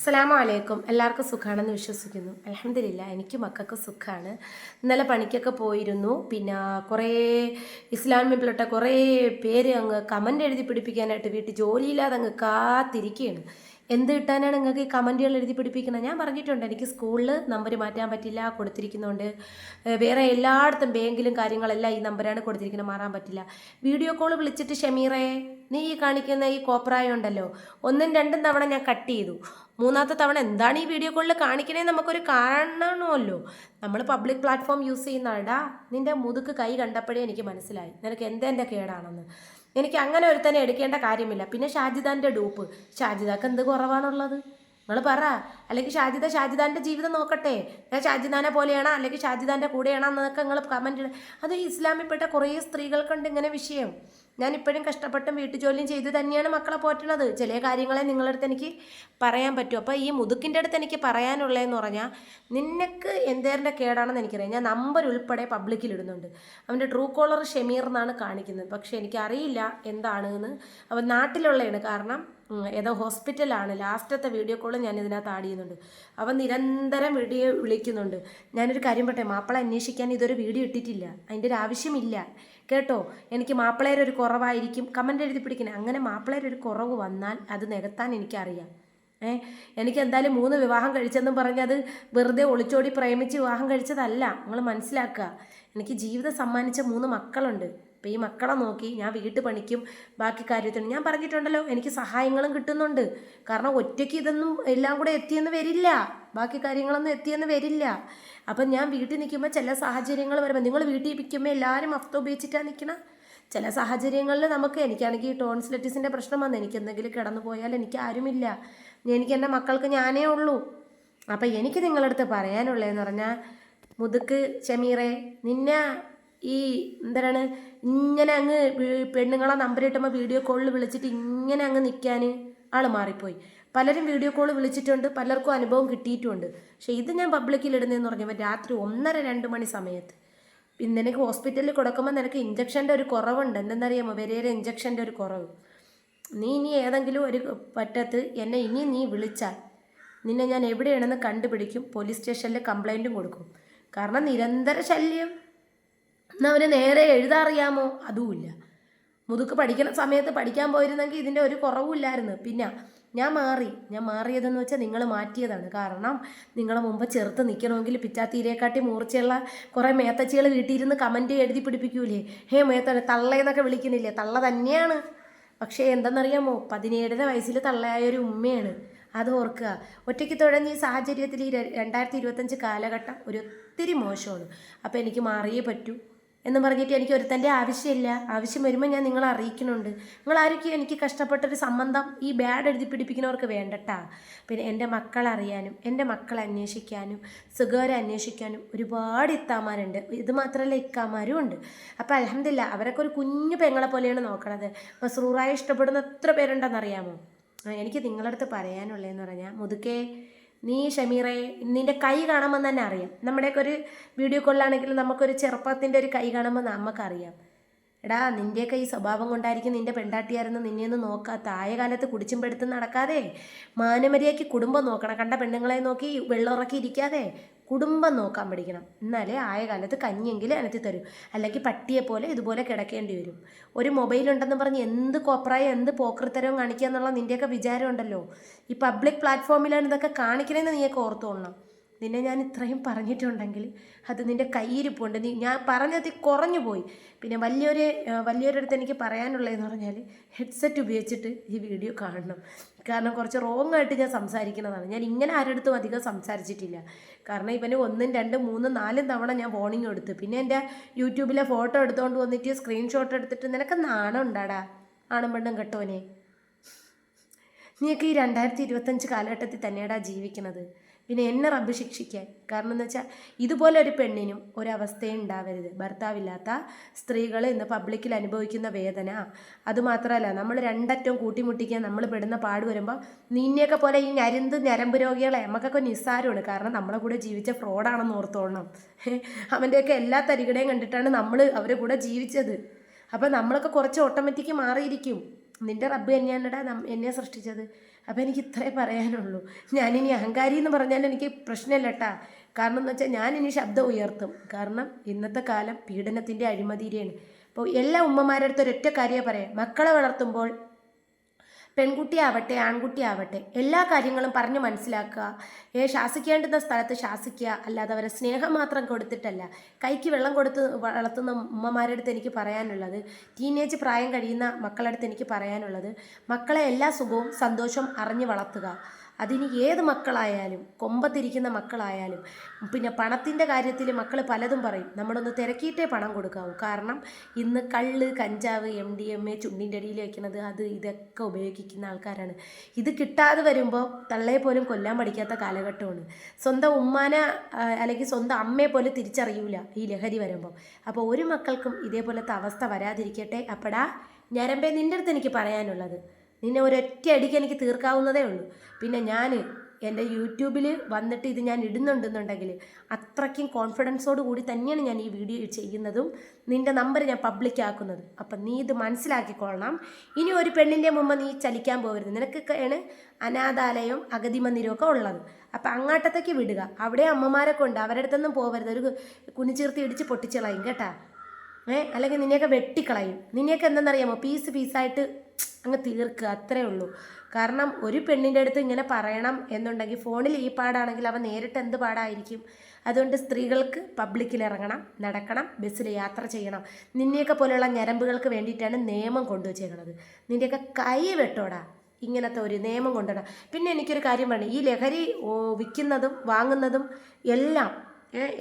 അസ്സലാമു അലൈക്കും എല്ലാവർക്കും സുഖമാണെന്ന് വിശ്വസിക്കുന്നു. അലഹമില്ല എനിക്ക് മക്കൾക്ക് സുഖമാണ് ഇന്നലെ പണിക്കൊക്കെ പോയിരുന്നു. പിന്നെ കുറേ ഇസ്ലാമിൽപ്പെട്ട കുറേ പേര് അങ്ങ് കമന്റ് എഴുതി പിടിപ്പിക്കാനായിട്ട് വീട്ടിൽ ജോലിയില്ലാതെ അങ്ങ് കാത്തിരിക്കുകയാണ്. എന്ത് കിട്ടാനാണ് നിങ്ങൾക്ക് ഈ കമന്റുകൾ എഴുതി പിടിപ്പിക്കുന്നത്? ഞാൻ പറഞ്ഞിട്ടുണ്ട് എനിക്ക് സ്കൂളിൽ നമ്പർ മാറ്റാൻ പറ്റില്ല കൊടുത്തിരിക്കുന്നുണ്ട്. വേറെ എല്ലായിടത്തും ബാങ്കിലും കാര്യങ്ങളെല്ലാം ഈ നമ്പറാണ് കൊടുത്തിരിക്കുന്നത് മാറാൻ പറ്റില്ല. വീഡിയോ കോൾ വിളിച്ചിട്ട് ഷമീറേ നീ ഈ കാണിക്കുന്ന ഈ കോപ്രായം ഉണ്ടല്ലോ ഒന്നും രണ്ടും തവണ ഞാൻ കട്ട് ചെയ്തു. മൂന്നാമത്തെ തവണ എന്താണ് ഈ വീഡിയോ കോളിൽ കാണിക്കണേ നമുക്കൊരു കാണണമല്ലോ നമ്മൾ പബ്ലിക് പ്ലാറ്റ്ഫോം യൂസ് ചെയ്യുന്നതാടാ നിന്റെ മുതുക്ക് കൈ കണ്ടപ്പോഴേ എനിക്ക് മനസ്സിലായി. നിനക്ക് എന്തെന്റെ കേടാണെന്ന്. എനിക്ക് അങ്ങനെ ഒരു ഒരുത്തനെ എടുക്കേണ്ട കാര്യമില്ല. പിന്നെ ഷാജിദാന്റെ ഡൂപ്പ്. ഷാജിദാക്ക് എന്ത് കുറവാണുള്ളത്? നിങ്ങൾ പറ. അല്ലെങ്കിൽ ഷാജിദ ഷാജിദാന്റെ ജീവിതം നോക്കട്ടെ. ഞാൻ ഷാജിദാനെ പോലെയാണോ? അല്ലെങ്കിൽ ഷാജിദാന്റെ കൂടെയാണോ? എന്നൊക്കെ നിങ്ങൾ കമന്റ് അത് ഇസ്ലാമിൽപ്പെട്ട കുറേ സ്ത്രീകൾക്കുണ്ട് ഇങ്ങനെ വിഷയം. ഞാൻ ഇപ്പോഴും കഷ്ടപ്പെട്ടും വീട്ടുജോലിയും ചെയ്ത് തന്നെയാണ് മക്കളെ പോറ്റണത് ചില കാര്യങ്ങളെ നിങ്ങളുടെ അടുത്ത് എനിക്ക് പറയാൻ പറ്റും. അപ്പോൾ ഈ മുതുക്കിന്റെ അടുത്ത് എനിക്ക് പറയാനുള്ളതെന്ന് പറഞ്ഞാൽ നിനക്ക് എന്തേറിന്റെ കേടാണെന്ന് എനിക്കറിയാം. ഞാൻ നമ്പർ ഉൾപ്പെടെ പബ്ലിക്കിൽ ഇടുന്നുണ്ട്. അവന്റെ ട്രൂ കോളർ ഷെമീർ എന്നാണ് കാണിക്കുന്നത്. പക്ഷേ എനിക്കറിയില്ല എന്താണ് എന്ന് അവൻ നാട്ടിലുള്ളതാണ് കാരണം ഏതോ ഹോസ്പിറ്റലാണ്. ലാസ്റ്റത്തെ വീഡിയോ കോൾ ഞാൻ ഇതിനകത്ത് ആഡ് ചെയ്യുന്നുണ്ട്. അവൻ നിരന്തരം വീഡിയോ വിളിക്കുന്നുണ്ട്. ഞാനൊരു കാര്യം പറട്ടെ മാപ്പിള അന്വേഷിക്കാൻ ഇതൊരു വീഡിയോ ഇട്ടിട്ടില്ല. അതിന്റെ ഒരു ആവശ്യമില്ല. കേട്ടോ? എനിക്ക് മാപ്പിളയുടെ ഒരു കുറവായിരിക്കും. കമന്റ് എഴുതി പിടിക്കണേ. അങ്ങനെ മാപ്പിളയുടെ ഒരു കുറവ് വന്നാൽ അത് നികത്താൻ എനിക്കറിയാം. ഏ? എനിക്ക് എന്തായാലും മൂന്ന് വിവാഹം കഴിച്ചെന്നും പറഞ്ഞ് അത് വെറുതെ ഒളിച്ചോടി പ്രേമിച്ച് വിവാഹം കഴിച്ചതല്ല. നിങ്ങൾ മനസ്സിലാക്കുക. എനിക്ക് ജീവിതം സമ്മാനിച്ച മൂന്ന് മക്കളുണ്ട്. അപ്പോൾ ഈ മക്കളെ നോക്കി ഞാൻ വീട്ടു പണിക്കും ബാക്കി കാര്യത്തിനും ഞാൻ പറഞ്ഞിട്ടുണ്ടല്ലോ എനിക്ക് സഹായങ്ങളും കിട്ടുന്നുണ്ട്. കാരണം ഒറ്റയ്ക്ക് ഇതൊന്നും എല്ലാം കൂടെ എത്തിയെന്ന് വരില്ല. ബാക്കി കാര്യങ്ങളൊന്നും എത്തിയെന്ന് വരില്ല. അപ്പം ഞാൻ വീട്ടിൽ നിൽക്കുമ്പോൾ ചില സാഹചര്യങ്ങൾ വരുമ്പോൾ നിങ്ങൾ വീട്ടിൽ നിൽക്കുമ്പോൾ എല്ലാവരും അഫ്ത ഉപയോഗിച്ചിട്ടാണ് നിൽക്കണം? ചില സാഹചര്യങ്ങളിൽ നമുക്ക് എനിക്കാണെങ്കിൽ ഈ ടോൺസിലറ്റിസിന്റെ പ്രശ്നം വന്ന് എനിക്ക് എന്തെങ്കിലും കിടന്നു പോയാൽ എനിക്ക് ആരുമില്ല. എനിക്ക് എന്റെ മക്കൾക്ക് ഞാനേ ഉള്ളൂ. അപ്പം എനിക്ക് നിങ്ങളടുത്ത് പറയാനുള്ളതെന്ന് പറഞ്ഞാൽ മുതുക്ക് ഷമീറെ നിന്നെ ഈ എന്താണ് ഇങ്ങനെ അങ്ങ് പെണ്ണുങ്ങളെ നമ്പർ കിട്ടുമ്പോൾ വീഡിയോ കോളിൽ വിളിച്ചിട്ട് ഇങ്ങനെ അങ്ങ് നിൽക്കാൻ ആൾ മാറിപ്പോയി. പലരും വീഡിയോ കോൾ വിളിച്ചിട്ടുണ്ട് പലർക്കും അനുഭവം കിട്ടിയിട്ടുമുണ്ട് പക്ഷേ ഇത് ഞാൻ പബ്ലിക്കിൽ ഇടുന്നതെന്ന് പറഞ്ഞപ്പോൾ രാത്രി ഒന്നര രണ്ട് മണി സമയത്ത്. പിന്നെ നിനക്ക് ഹോസ്പിറ്റലിൽ കൊടുക്കുമ്പോൾ നിനക്ക് ഇഞ്ചക്ഷന്റെ ഒരു കുറവുണ്ട്. എന്തെന്നറിയാമോ? വരേറെ ഇഞ്ചക്ഷന്റെ ഒരു കുറവ്. നീ ഇനി ഏതെങ്കിലും ഒരു പറ്റത്ത് എന്നെ ഇനി നീ വിളിച്ചാൽ നിന്നെ ഞാൻ എവിടെയാണെന്ന് കണ്ടുപിടിക്കും. പോലീസ് സ്റ്റേഷനിൽ കംപ്ലൈന്റും കൊടുക്കും. കാരണം നിരന്തര ശല്യം. എന്നാൽ അവന് നേരെ എഴുതാറിയാമോ? അതുമില്ല. മുതുക്ക് പഠിക്കുന്ന സമയത്ത് പഠിക്കാൻ പോയിരുന്നെങ്കിൽ ഇതിന്റെ ഒരു കുറവുമില്ലായിരുന്നു. പിന്നെ ഞാൻ മാറി. ഞാൻ മാറിയതെന്ന് വെച്ചാൽ നിങ്ങൾ മാറ്റിയതാണ്. കാരണം നിങ്ങളെ മുമ്പ് ചെറുത്ത് നിൽക്കണമെങ്കിൽ പിറ്റാത്തീരെക്കാട്ടി മൂർച്ചയുള്ള കുറേ മേത്തച്ചികൾ വീട്ടിയിരുന്ന് കമന്റ് എഴുതി പിടിപ്പിക്കൂലേ? ഹേ മേത്ത തള്ളയെന്നൊക്കെ വിളിക്കുന്നില്ലേ? തള്ള തന്നെയാണ്. പക്ഷേ എന്തെന്നറിയാമോ? പതിനേഴര വയസ്സിൽ തള്ളയായ ഒരു ഉമ്മയാണ്. അത് ഓർക്കുക. ഒറ്റയ്ക്ക് തുഴഞ്ഞ ഈ സാഹചര്യത്തിൽ ഈ രണ്ടായിരത്തി ഇരുപത്തഞ്ച് കാലഘട്ടം ഒരു ഒത്തിരി മോശമാണ്. അപ്പോൾ എനിക്ക് മാറിയേ പറ്റൂ. എന്ന് പറഞ്ഞിട്ട് എനിക്ക് ഒരുത്തന്റെ ആവശ്യമില്ല. ആവശ്യം വരുമ്പോൾ ഞാൻ നിങ്ങളെ അറിയിക്കുന്നുണ്ട്. നിങ്ങൾ ആരൊക്കെയും എനിക്ക് കഷ്ടപ്പെട്ടൊരു സംബന്ധം ഈ ബാഡ് എഴുതി പിടിപ്പിക്കുന്നവർക്ക് വേണ്ടട്ടാ. പിന്നെ എന്റെ മക്കളെ അറിയാനും എന്റെ മക്കളെ അന്വേഷിക്കാനും സുഖവരെ അന്വേഷിക്കാനും ഒരുപാട് ഇത്താമാരുണ്ട്. ഇത് മാത്രമല്ല ഇക്കാമാരും ഉണ്ട്. അപ്പോൾ അലഹമില്ല അവരൊക്കെ ഒരു കുഞ്ഞു പെങ്ങളെ പോലെയാണ് നോക്കണത്. മസ്രൂറായി ഇഷ്ടപ്പെടുന്ന എത്ര പേരുണ്ടെന്നറിയാമോ? എനിക്ക് നിങ്ങളടുത്ത് പറയാനുള്ളതെന്ന് പറഞ്ഞാൽ മുതുക്കെ നീ ഷമീറെ നിന്റെ കൈ കാണുമ്പോൾ തന്നെ അറിയാം. നമ്മുടെയൊക്കെ ഒരു വീഡിയോ കോളിലാണെങ്കിലും നമുക്കൊരു ചെറുപ്പത്തിന്റെ ഒരു കൈ കാണുമ്പോൾ നമുക്കറിയാം. എടാ നിന്റെയൊക്കെ ഈ സ്വഭാവം കൊണ്ടായിരിക്കും നിന്റെ പെണ്ടാട്ടിയായിരുന്നു നിന്നെ ഒന്ന് നോക്കാത്ത ആയ കാലത്ത് കുടിച്ചും പെടുത്തും നടക്കാതെ മാനമര്യാദയ്ക്ക് കുടുംബം നോക്കണം. കണ്ട പെണ്ണുങ്ങളെ നോക്കി വെള്ളമുറക്കി ഇരിക്കാതെ കുടുംബം നോക്കാൻ പഠിക്കണം. എന്നാലേ ആയ കാലത്ത് അനത്തി തരും. അല്ലെങ്കിൽ പട്ടിയെ പോലെ ഇതുപോലെ കിടക്കേണ്ടി വരും. ഒരു മൊബൈൽ ഉണ്ടെന്ന് പറഞ്ഞ് എന്ത് കോപ്രായം എന്ത് പോക്കൃത്തരവും കാണിക്കുക എന്നുള്ള നിന്റെയൊക്കെ വിചാരമുണ്ടല്ലോ. ഈ പബ്ലിക് പ്ലാറ്റ്ഫോമിലാണ് ഇതൊക്കെ കാണിക്കണമെന്ന് നീയൊക്കെ ഓർത്തോളണം നിന്നെ ഞാൻ ഇത്രയും പറഞ്ഞിട്ടുണ്ടെങ്കിൽ അത് നിന്റെ കയ്യിരിപ്പുണ്ട്. നീ ഞാൻ പറഞ്ഞത് കുറഞ്ഞു പോയി പിന്നെ വലിയൊരു വലിയൊരിടത്ത് എനിക്ക് പറയാനുള്ളതെന്ന് പറഞ്ഞാൽ ഹെഡ്സെറ്റ് ഉപയോഗിച്ചിട്ട് ഈ വീഡിയോ കാണണം. കാരണം കുറച്ച് റോങ് ആയിട്ട് ഞാൻ സംസാരിക്കുന്നതാണ്. ഞാൻ ഇങ്ങനെ ആരെടുത്തും അധികം സംസാരിച്ചിട്ടില്ല. കാരണം ഇവന് ഒന്നും രണ്ടും മൂന്നും നാലും തവണ ഞാൻ വാർണിംഗ് എടുത്തു പിന്നെ എന്റെ യൂട്യൂബിലെ ഫോട്ടോ എടുത്തുകൊണ്ട് വന്നിട്ട് സ്ക്രീൻഷോട്ട് എടുത്തിട്ട് നിനക്ക് നാണം ഉണ്ടാടാ. ആണും പെണ്ണും കെട്ടോനെ. നീയൊക്കെ ഈ രണ്ടായിരത്തി ഇരുപത്തഞ്ച് കാലഘട്ടത്തിൽ തന്നെയാടാ ജീവിക്കുന്നത് പിന്നെ എന്നെ റബ്ബ് ശിക്ഷിക്കാൻ. കാരണം എന്ന് വെച്ചാൽ ഇതുപോലെ ഒരു പെണ്ണിനും ഒരവസ്ഥയും ഉണ്ടാവരുത്. ഭർത്താവില്ലാത്ത സ്ത്രീകൾ ഇന്ന് പബ്ലിക്കിൽ അനുഭവിക്കുന്ന വേദന. അതുമാത്രമല്ല നമ്മൾ രണ്ടറ്റവും കൂട്ടിമുട്ടിക്കാൻ നമ്മൾ പെടുന്ന പാട് വരുമ്പോൾ നിന്നെയൊക്കെ പോലെ ഈ ഞരുന്ത് ഞരമ്പ് രോഗികളെ നമുക്കൊക്കെ നിസ്സാരമാണ്. കാരണം നമ്മളെ കൂടെ ജീവിച്ച ഫ്രോഡാണെന്ന് ഓർത്തോളണം അവന്റെയൊക്കെ എല്ലാ തരികടയും കണ്ടിട്ടാണ് നമ്മൾ അവരെ കൂടെ ജീവിച്ചത്. അപ്പോൾ നമ്മളൊക്കെ കുറച്ച് ഓട്ടോമാറ്റിക്ക് മാറിയിരിക്കും. നിന്റെ റബ്ബ് തന്നെയാണടാ എന്നെ സൃഷ്ടിച്ചത്. അപ്പോൾ എനിക്ക് ഇത്രേ പറയാനുള്ളൂ. ഞാനിനി അഹങ്കാരി എന്ന് പറഞ്ഞാൽ എനിക്ക് പ്രശ്നമില്ല കേട്ടാ കാരണം എന്ന് വെച്ചാൽ ഞാനിനി ശബ്ദം ഉയർത്തും. കാരണം ഇന്നത്തെ കാലം പീഡനത്തിന്റെ അഴിമതിരെയാണ് അപ്പോൾ എല്ലാ ഉമ്മമാരുടെ അടുത്ത് ഒരൊറ്റ കാര്യമേ പറയാം. മക്കളെ വളർത്തുമ്പോൾ പെൺകുട്ടിയാവട്ടെ ആൺകുട്ടിയാവട്ടെ എല്ലാ കാര്യങ്ങളും പറഞ്ഞു മനസ്സിലാക്കുക. ഏ ശാസിക്കേണ്ടുന്ന സ്ഥലത്ത് ശാസിക്കുക. അല്ലാതെ അവരെ സ്നേഹം മാത്രം കൊടുത്തിട്ടല്ല. കൈക്ക് വെള്ളം കൊടുത്ത് വളർത്തുന്ന ഉമ്മമാരുടെ അടുത്ത് എനിക്ക് പറയാനുള്ളത് ടീനേജ് പ്രായം കഴിയുന്ന മക്കളുടെ അടുത്ത് എനിക്ക് പറയാനുള്ളത് മക്കളെ എല്ലാ സുഖവും സന്തോഷവും അറിഞ്ഞു വളർത്തുക. അതിന് ഏത് മക്കളായാലും കൊമ്പത്തിരിക്കുന്ന മക്കളായാലും പിന്നെ പണത്തിന്റെ കാര്യത്തിൽ മക്കൾ പലതും പറയും. നമ്മളൊന്ന് തിരക്കിയിട്ടേ പണം കൊടുക്കാവൂ. കാരണം ഇന്ന് കള്ള് കഞ്ചാവ് എം ഡി എം എ ചുണ്ടിന്റെ അടിയിൽ വയ്ക്കുന്നത് അത് ഇതൊക്കെ ഉപയോഗിക്കുന്ന ആൾക്കാരാണ്. ഇത് കിട്ടാതെ വരുമ്പോൾ തള്ളയെ പോലും കൊല്ലാൻ പഠിക്കാത്ത കാലഘട്ടമാണ്. സ്വന്തം ഉമ്മാന അല്ലെങ്കിൽ സ്വന്തം അമ്മയെ പോലും തിരിച്ചറിയൂല ഈ ലഹരി വരുമ്പോൾ അപ്പോൾ ഒരു മക്കൾക്കും ഇതേപോലത്തെ അവസ്ഥ വരാതിരിക്കട്ടെ. അപ്പടാ ഞരമ്പേ നിന്റെ അടുത്ത് എനിക്ക് പറയാനുള്ളത്. നിന്നെ ഒരൊറ്റ അടിക്ക് എനിക്ക് തീർക്കാവുന്നതേ ഉള്ളൂ. പിന്നെ ഞാൻ എന്റെ യൂട്യൂബിൽ വന്നിട്ട് ഇത് ഞാൻ ഇടുന്നുണ്ടെന്നുണ്ടെങ്കിൽ അത്രയ്ക്കും കോൺഫിഡൻസോട് കൂടി തന്നെയാണ് ഞാൻ ഈ വീഡിയോ ചെയ്യുന്നതും നിന്റെ നമ്പർ ഞാൻ പബ്ലിക് അപ്പം നീ ഇത് മനസ്സിലാക്കിക്കൊള്ളണം. ഇനി ഒരു പെണ്ണിന്റെ മുമ്പ് നീ ചലിക്കാൻ പോകരുത്. നിനക്കൊക്കെയാണ് അനാഥാലയം അഗതി മന്ദിരമൊക്കെ ഉള്ളത്. അപ്പം അങ്ങാട്ടത്തേക്ക് വിടുക. അവിടെ അമ്മമാരെ കൊണ്ട് അവരുടെ അടുത്തൊന്നും പോകരുത്. ഒരു കുനിച്ചീർത്തി ഇടിച്ച് പൊട്ടിച്ചളയും കേട്ടാ. ഏ? അല്ലെങ്കിൽ നിന്നെയൊക്കെ വെട്ടിക്കളയും. നിന്നെയൊക്കെ എന്തെന്നറിയാമോ പീസ് പീസായിട്ട് അങ്ങ് തീർക്കുക അത്രേ ഉള്ളൂ. കാരണം ഒരു പെണ്ണിന്റെ അടുത്ത് ഇങ്ങനെ പറയണം എന്നുണ്ടെങ്കിൽ ഫോണിൽ ഈ പാടാണെങ്കിൽ അവ നേരിട്ട് എന്ത് പാടായിരിക്കും? അതുകൊണ്ട് സ്ത്രീകൾക്ക് പബ്ലിക്കിൽ ഇറങ്ങണം നടക്കണം ബസ്സിൽ യാത്ര ചെയ്യണം. നിന്നെയൊക്കെ പോലെയുള്ള ഞരമ്പുകൾക്ക് വേണ്ടിയിട്ടാണ് നിയമം കൊണ്ടുവച്ചേക്കുന്നത് നിന്റെയൊക്കെ കൈ വെട്ടോടാ ഇങ്ങനത്തെ ഒരു നിയമം കൊണ്ടുവരണം. പിന്നെ എനിക്കൊരു കാര്യം വേണം ഈ ലഹരി വിൽക്കുന്നതും വാങ്ങുന്നതും എല്ലാം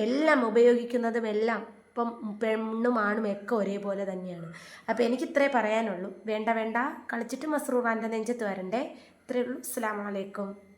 എല്ലാം ഉപയോഗിക്കുന്നതും എല്ലാം ഇപ്പം പെണ്ണും ആണും ഒക്കെ ഒരേപോലെ തന്നെയാണ്. അപ്പോൾ എനിക്ക് ഇത്രേ പറയാനുള്ളൂ. വേണ്ട വേണ്ട. കളിച്ചിട്ട് മസ്റൂറാന്റെ നെഞ്ചത്ത് വരണ്ടേ. ഇത്രയേ ഉള്ളൂ. അസ്സാം വലൈക്കും